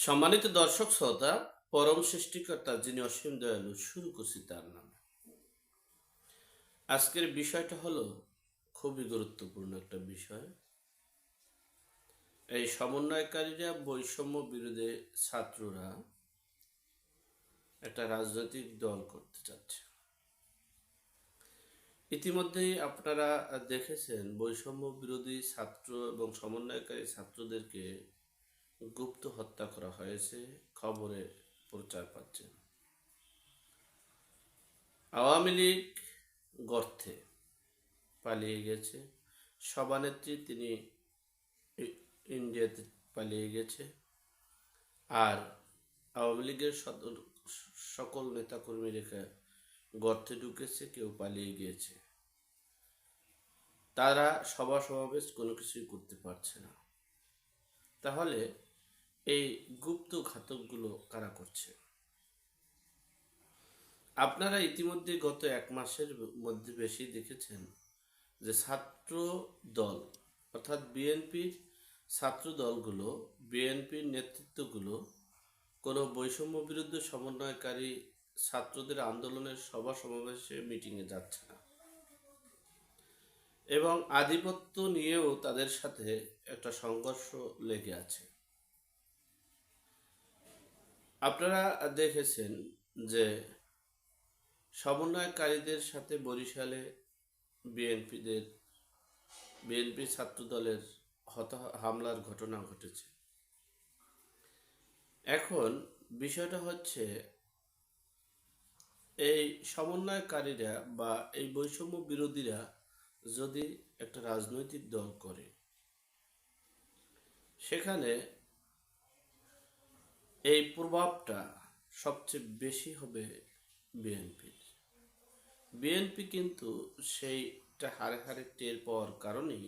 সম্মানিত দর্শক শ্রোতা, পরম সৃষ্টিকর্তা যিনি অসীম দয়ালু, শুরু করছি তার নামে। আজকের বিষয়টা হলো খুবই গুরুত্বপূর্ণ একটা বিষয়। এই সমন্বয়কারীরা, বৈষম্য বিরোধী ছাত্ররা একটা রাজনৈতিক দল করতে চাচ্ছে। ইতিমধ্যেই আপনারা দেখেছেন, বৈষম্য বিরোধী ছাত্র এবং সমন্বয়কারী ছাত্রদেরকে গুপ্ত হত্যা করা হয়েছে, খবরে প্রচার পাচ্ছে। আওয়ামী লীগ গর্থে পালিয়ে গেছে। সভানেত্রী তিনি ইন্ডিয়াতে পালিয়ে গেছে। আর আওয়ামী লীগের সকল নেতাকর্মী রেখা গর্তে ঢুকেছে, কেউ পালিয়ে গিয়েছে। তারা সভা সমাবেশ কোনো কিছুই করতে পারছে না। তাহলে এই গুপ্ত ঘাতকগুলো কারা করছে? আপনারা ইতিমধ্যে গত এক মাসের মধ্যে বেশি দেখেছেন যে ছাত্র দল, অর্থাৎ বিএনপির ছাত্র দলগুলো, বিএনপির নেতৃত্বগুলো কোনো বৈষম্য বিরুদ্ধে সমন্বয়কারী ছাত্রদের আন্দোলনের সভা সমাবেশে মিটিংয়ে যাচ্ছে না। এবং আধিপত্য নিয়েও তাদের সাথে একটা সংঘর্ষ লেগে আছে। আপনারা দেখেছেন যে সমন্বয়কারীদের সাথে বরিশালে বিএনপিদের, বিএনপি ছাত্র দলের হতা, হামলার ঘটনা ঘটেছে। এখন বিষয়টা হচ্ছে, এই সমন্বয়কারীরা বা এই বৈষম্য বিরোধীরা যদি একটা রাজনৈতিক দল করে, সেখানে এই প্রভাবটা সবচেয়ে বেশি হবে বিএনপির বিএনপি কিন্তু সেইটা হারে হারে টের পাওয়ার কারণেই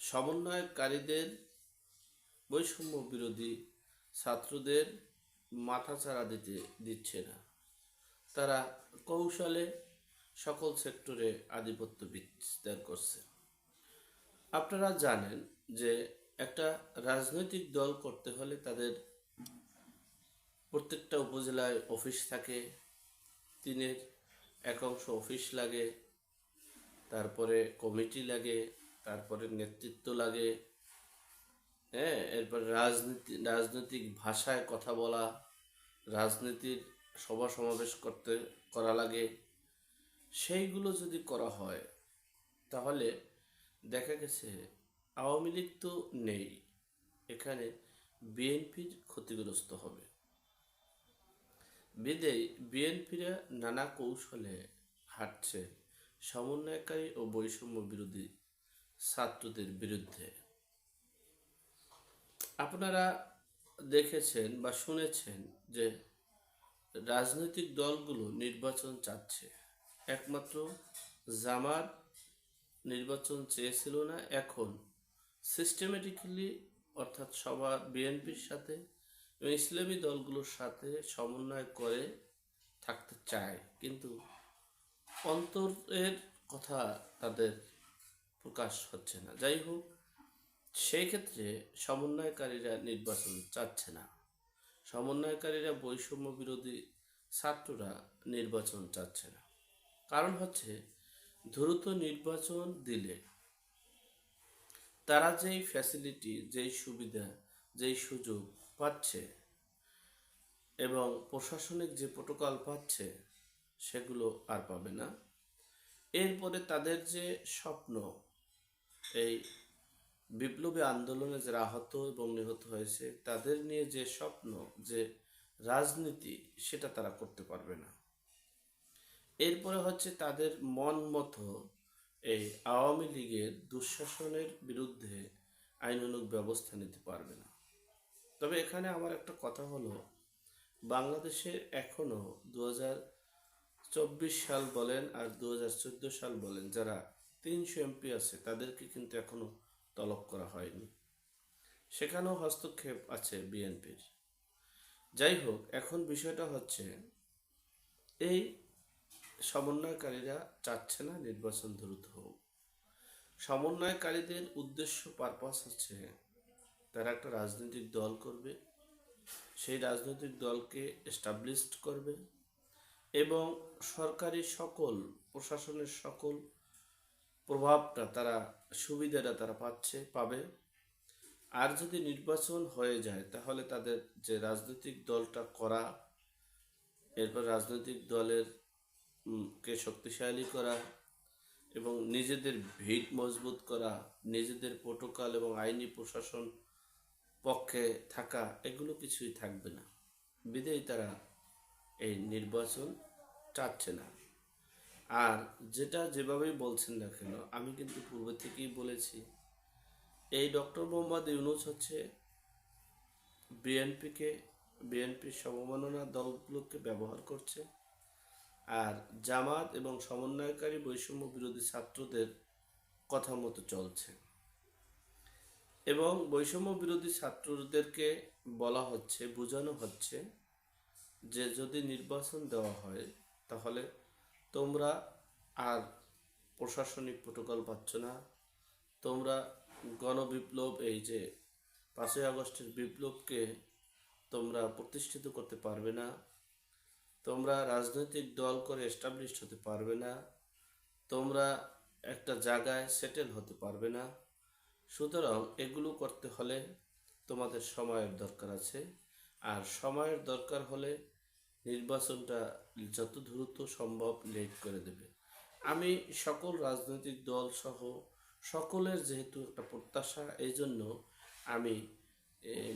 সমন্বয়কারীদের, বৈষম্য বিরোধী ছাত্রদের মাথাচাড়া দিতে দিচ্ছে না। তারা কৌশলে সকল সেক্টরে আধিপত্য বিস্তার করছে। আপনারা জানেন যে একটা রাজনৈতিক দল করতে হলে তাদের প্রত্যেকটা উপজেলায় অফিস থাকে। তিনের এক অংশ অফিস লাগে, তারপরে কমিটি লাগে, তারপরে নেতৃত্ব লাগে হ্যাঁ? এরপর রাজনীতি, রাজনৈতিক ভাষায় কথা বলা, রাজনীতির সভা সমাবেশ করতে, করা লাগে। সেইগুলো যদি করা হয়, তাহলে দেখা গেছে আওয়ামী লীগ তো নেই। এখানে বিএনপির ক্ষতিগ্রস্ত হবে। বিদেয় বিএনপিরা নানা কৌশলে হাঁটছে সমন্বয়কারী ও বৈষম্য বিরোধী ছাত্রদের বিরুদ্ধে। আপনারা দেখেছেন বা শুনেছেন যে রাজনৈতিক দলগুলো নির্বাচন চাচ্ছে। একমাত্র জামার নির্বাচন চেয়েছিল না, এখন সিস্টেমেটিক্যালি অর্থাৎ সভা, বিএনপির সাথে ইসলামী দলগুলোর সাথে সমন্বয় করে থাকতে চায়। কিন্তু অন্তরের কথা তাদের প্রকাশ হচ্ছে না। যাই হোক, সেই ক্ষেত্রে সমন্বয়কারীরা নির্বাচন চাচ্ছে না। সমন্বয়কারীরা বৈষম্য বিরোধী ছাত্ররা নির্বাচন চাচ্ছে না। কারণ হচ্ছে, দ্রুত নির্বাচন দিলে তারা যেই ফ্যাসিলিটি যেই সুবিধা, যেই সুযোগ পাচ্ছে এবং প্রশাসনিক যে প্রোটোকল পাচ্ছে সেগুলো আর পাবে না। এরপরে তাদের যে স্বপ্ন, এই বিপ্লবী আন্দোলনে যারা আহত এবং নিহত হয়েছে, তাদের নিয়ে যে স্বপ্ন, যে রাজনীতি, সেটা তারা করতে পারবে না। এরপরে হচ্ছে তাদের মন মতো, এই আওয়ামী লীগের দুঃশাসনের বিরুদ্ধে আইনানুগ ব্যবস্থা নিতে পারবে না। তবে এখানে আমার একটা কথা হলো, বাংলাদেশে এখনও দু চব্বিশ সাল বলেন আর দু সাল বলেন যারা তিনশো এমপি আছে তাদেরকে কিন্তু এখনও তলব করা হয়নি। সেখানেও হস্তক্ষেপ আছে বিএনপির। যাই হোক, এখন বিষয়টা হচ্ছে, এই সমন্বয়কারীরা চাচ্ছে না নির্বাচন দ্রুত হোক। সমন্বয়কারীদের উদ্দেশ্য পারপাস হচ্ছে তারা একটা রাজনৈতিক দল করবে, সেই রাজনৈতিক দলকে এস্টাবলিশড করবে এবং সরকারি সকল, প্রশাসনের সকল প্রভাবটা তারা, সুবিধাটা তারা পাচ্ছে, পাবে। আর যদি নির্বাচন হয়ে যায়, তাহলে তাদের যে রাজনৈতিক দলটা করা, এরপর রাজনৈতিক দলের কে শক্তিশালী করা এবং নিজেদের ভিত মজবুত করা, নিজেদের প্রোটোকল এবং আইনি প্রশাসন পক্ষে থাকা, এগুলো কিছুই থাকবে না। বিদেই তারা এই নির্বাচন চাচ্ছে না। আর যেটা যেভাবেই বলছেন না কেন, আমি কিন্তু পূর্বে থেকেই বলেছি, এই ডক্টর মোহাম্মদ ইউনুস হচ্ছে বিএনপিকে, বিএনপির সমমাননা দলগুলোকে ব্যবহার করছে। আর জামাত এবং সমন্বয়কারী বৈষম্য বিরোধী ছাত্রদের কথা মতো চলছে। এবং বৈষম্য বিরোধী ছাত্রদেরকে বলা হচ্ছে, বোঝানো হচ্ছে যে যদি নির্বাচন দেওয়া হয়, তাহলে তোমরা আর প্রশাসনিক প্রোটোকল পাচ্ছ না। তোমরা গণবিপ্লব, এই যে পাঁচই আগস্টের বিপ্লবকে তোমরা প্রতিষ্ঠিত করতে পারবে না। তোমরা রাজনৈতিক দল করে এস্টাবলিশড হতে পারবে না। তোমরা একটা জায়গায় সেটেল হতে পারবে না। সুতরাং এগুলো করতে হলে তোমাদের সময়ের দরকার আছে। আর সময়ের দরকার হলে নির্বাচনটা যত দ্রুত সম্ভব লেট করে দেবে। আমি সকল রাজনৈতিক দল সহ সকলের যেহেতু একটা প্রত্যাশা এই জন্য আমি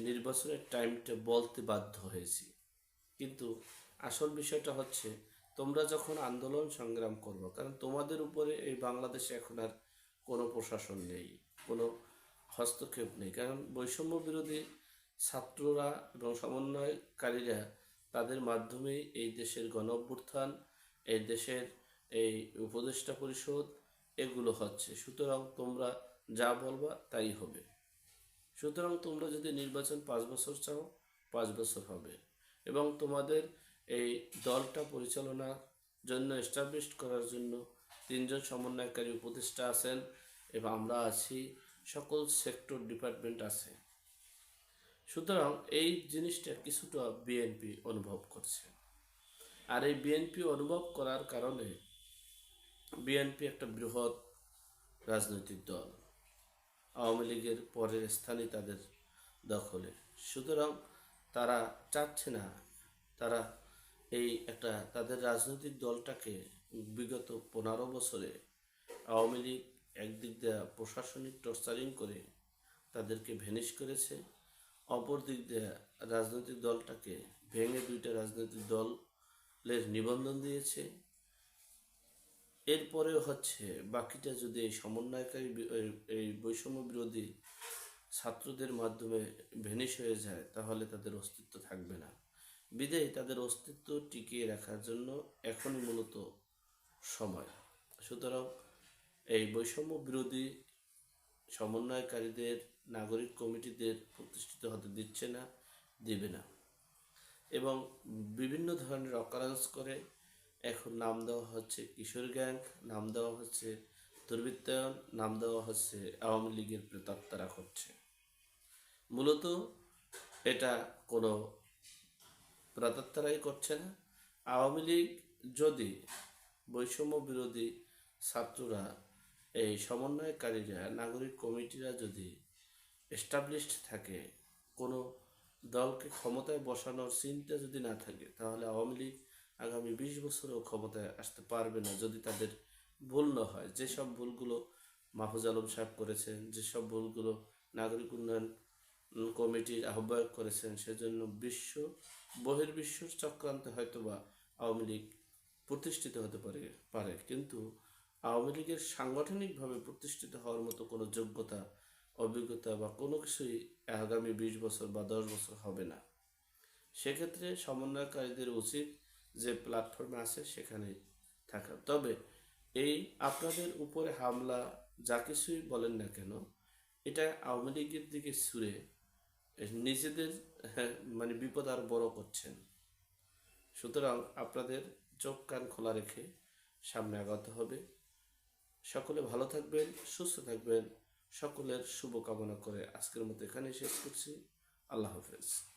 নির্বাচনের টাইমটা বলতে বাধ্য হয়েছি। কিন্তু আসল বিষয়টা হচ্ছে, তোমরা যখন আন্দোলন সংগ্রাম করব, কারণ তোমাদের উপরে এই বাংলাদেশে এখন আর কোনো প্রশাসন নেই, কোনো হস্তক্ষেপ নেই। কারণ বৈষম্য বিরোধী ছাত্ররা এবং সমন্বয়কারীরা তাদের মাধ্যমেই এই দেশের গণ অভ্যুত্থান, এই দেশের এই উপদেষ্টা পরিষদ, এগুলো হচ্ছে। সুতরাং তোমরা যা বলবা তাই হবে। সুতরাং তোমরা যদি নির্বাচন পাঁচ বছর চাও, পাঁচ বছর হবে। এবং তোমাদের এই দলটা পরিচালনার জন্য এস্টাবলিশ করার জন্য তিনজন সমন্বয়কারী উপদেষ্টা আছেন এবং আমরা আছি, সকল সেক্টর ডিপার্টমেন্ট আছে। সুতরাং এই জিনিসটা কিছুটা বিএনপি অনুভব করছে। আর এই বিএনপি অনুভব করার কারণে বিএনপি একটা বৃহৎ রাজনৈতিক দল। আওয়ামী লীগের পরের স্থানে তাদের দখলে। সুতরাং তারা চাচ্ছে না, তারা এই একটা তাদের রাজনৈতিক দলটাকে বিগত পনেরো বছরে আওয়ামী লীগ একদিক দিয়ে প্রশাসনিক টর্চারিং করে তাদেরকে ভ্যানিশ করেছে, অপর দিক দিয়ে রাজনৈতিক দলটাকে ভেঙে দুইটা রাজনৈতিক দলের নিবন্ধন দিয়েছে। এরপরেও হচ্ছে বাকিটা যদি এই সমন্বয়কারী এই- বৈষম্য বিরোধী ছাত্রদের মাধ্যমে ভেনিশ হয়ে যায়, তাহলে তাদের অস্তিত্ব থাকবে না। বিদেয় তাদের অস্তিত্ব টিকিয়ে রাখার জন্য এখনই মূলত সময়। সুতরাং এই বৈষম্য বিরোধী সমন্বয়কারীদের, নাগরিক কমিটিদের প্রতিষ্ঠিত হতে দিচ্ছে না, দিবে না। এবং বিভিন্ন ধরনের অকারেন্স করে এখন নাম দেওয়া হচ্ছে কিশোর গ্যাং, নাম দেওয়া হচ্ছে দুর্বৃত্তায়ন, নাম দেওয়া হচ্ছে আওয়ামী লীগের প্রেতাত্মারা করছে মূলত এটা কোনো প্রেতাত্মারাই করছে না আওয়ামী লীগ যদি বৈষম্য বিরোধী ছাত্ররা এই সমন্বয়কারীরা, নাগরিক কমিটিরা যদি এস্টাবলিশড থাকে, কোনো দলকে ক্ষমতায় বসানোর চিন্তা যদি না থাকে, তাহলে আওয়ামী লীগ আগামী বিশ বছরেও ক্ষমতায় আসতে পারবে না যদি তাদের ভুল না হয়। যেসব ভুলগুলো মাহফুজ আলম সাহেব করেছেন, যেসব ভুলগুলো নাগরিক উন্নয়ন কমিটির আহ্বায়ক করেছেন, সেজন্য বিশ্ব বহির্বিশ্ব চক্রান্তে হয়তো বা আওয়ামী লীগ প্রতিষ্ঠিত হতে পারে পারে। কিন্তু আওয়ামী লীগের সাংগঠনিকভাবে প্রতিষ্ঠিত হওয়ার মতো কোনো যোগ্যতা, অভিজ্ঞতা বা কোনো কিছুই আগামী বিশ বছর বা দশ বছর হবে না। সেক্ষেত্রে সমন্বয়কারীদের উচিত যে প্ল্যাটফর্মে আছে সেখানে থাকা। তবে এই আপনাদের উপরে হামলা, যা কিছুই বলেন না কেন, এটা আওয়ামী লীগের দিকে ছুড়ে নিজেদের হ্যাঁ, মানে বিপদ আর বড় করছেন সুতরাং আপনাদের চোখ কান খোলা রেখে সামনে আগাতে হবে। সকলে ভালো থাকবেন সুস্থ থাকবেন। সকলের শুভকামনা করে আজকের মতো এখানে শেষ করছি। আল্লাহ হাফেজ।